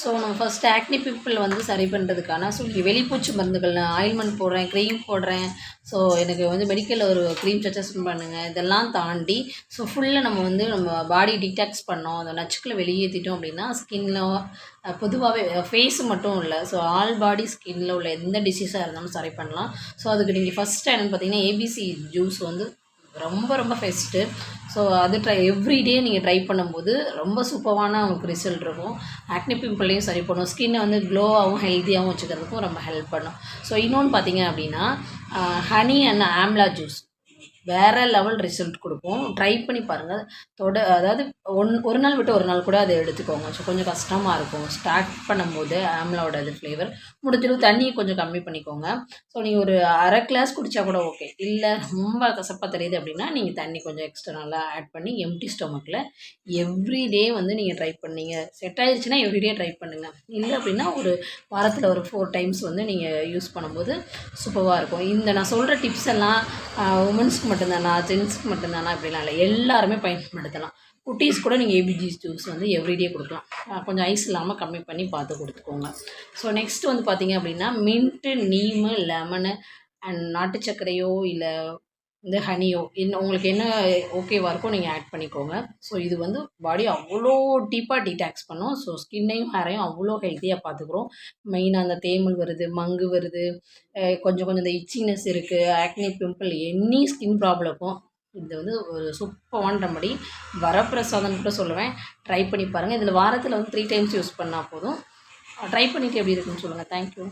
So நம்ம first ஆக்னி pimple வந்து சரி பண்ணுறதுக்கான ஸோ வெளிப்பூச்சி மருந்துகள் நான் ஆயில்மெண்ட் போடுறேன் க்ரீம் போடுறேன். ஸோ எனக்கு வந்து மெடிக்கலில் ஒரு க்ரீம் சஜஸ்ட் பண்ணுங்கள் இதெல்லாம் தாண்டி ஸோ ஃபுல்லாக நம்ம வந்து நம்ம பாடி டிடாக்ஸ் பண்ணோம். அந்த நச்சுக்களை வெளியேற்றிட்டோம் அப்படின்னா ஸ்கின்ல பொதுவாகவே ஃபேஸ் மட்டும் இல்லை. ஸோ ஆல் பாடி ஸ்கின்னில் உள்ள எந்த டிசீஸாக இருந்தாலும் சரி பண்ணலாம். ஸோ அதுக்கு நீங்கள் ஃபஸ்ட் என்னென்னு பார்த்தீங்கன்னா ஏபிசி ஜூஸ் வந்து ரொம்ப ரொம்ப பெஸ்ட்டு ஸோ அது ட்ரை எவ்ரிடே நீங்கள் ட்ரை பண்ணும்போது ரொம்ப சூப்பரான உங்களுக்கு ரிசல்ட் இருக்கும். ஆக்னி பிம்பிளையும் சரி பண்ணும். ஸ்கின்னை வந்து க்ளோவாகவும் ஹெல்த்தியாகவும் வச்சுக்கிறதுக்கும் ரொம்ப ஹெல்ப் பண்ணும். ஸோ இன்னொன்று பார்த்தீங்க அப்படின்னா ஹனி அண்ட் ஆம்லா ஜூஸ் வேறு லெவல் ரிசல்ட் கொடுக்கும். ட்ரை பண்ணி பாருங்கள் தொட அதாவது ஒன் ஒரு நாள் விட்டு ஒரு நாள் கூட அதை எடுத்துக்கோங்க. ஸோ கொஞ்சம் கஷ்டமாக இருக்கும். ஸ்டார்ட் பண்ணும்போது ஆம்லாவோட இது ஃப்ளேவர் முடிஞ்சளவு தண்ணியை கொஞ்சம் கம்மி பண்ணிக்கோங்க. ஸோ நீங்கள் ஒரு அரை கிளாஸ் குடித்தா கூட ஓகே இல்லை ரொம்ப கசப்பாக தெரியுது அப்படின்னா நீங்கள் தண்ணி கொஞ்சம் எக்ஸ்ட்ரா நல்லா ஆட் பண்ணி எம்டி ஸ்டொமக்கில் எவ்ரிடே வந்து நீங்கள் ட்ரை பண்ணீங்க. செட் ஆயிடுச்சுன்னா எவ்ரிடே ட்ரை பண்ணுங்கள் இல்லை அப்படின்னா ஒரு வாரத்தில் ஒரு ஃபோர் டைம்ஸ் வந்து நீங்கள் யூஸ் பண்ணும்போது சூப்பராக இருக்கும். இந்த நான் சொல்கிற டிப்ஸ் எல்லாம் உமன்ஸ்க்கு மட்டும்தானா? ஜென்ஸ்க்கு மட்டும்தானா? அப்படிலாம் இல்லை. எல்லாருமே பயன்படுத்தலாம். குட்டீஸ் கூட நீங்கள் ஏபிஜி ஜூஸ் வந்து எவ்ரிடே கொடுக்கலாம். கொஞ்சம் ஐஸ் இல்லாமல் கம்மி பண்ணி பார்த்து கொடுத்துக்கோங்க. ஸோ நெக்ஸ்ட் வந்து பார்த்தீங்க அப்படின்னா மின்ட்டு நீமு லெமனு அண்ட் நாட்டு சர்க்கரையோ இல்லை இந்த ஹனியோ என்ன உங்களுக்கு என்ன ஓகேவா இருக்கோ நீங்கள் ஆட் பண்ணிக்கோங்க. ஸோ இது வந்து பாடி அவ்வளோ டீப்பாக டீடாக்ஸ் பண்ணும். ஸோ ஸ்கின்னையும் ஹேரையும் அவ்வளோ ஹெல்த்தியாக பார்த்துக்குறோம் மெயினாக அந்த தேமல் வருது மங்கு வருது கொஞ்சம் கொஞ்சம் இந்த இச்சினஸ் இருக்குது ஆக்னி பிம்பிள் எனி ஸ்கின் ப்ராப்ளமும் இது வந்து ஒரு சூப்பரான ரெமடி வரப்பிரசாதம் கூட சொல்லுவேன். ட்ரை பண்ணி பாருங்கள் இதில் வாரத்தில் வந்து த்ரீ டைம்ஸ் யூஸ் பண்ணால் போதும். ட்ரை பண்ணிவிட்டு எப்படி இருக்குன்னு சொல்லுங்கள் தேங்க்யூ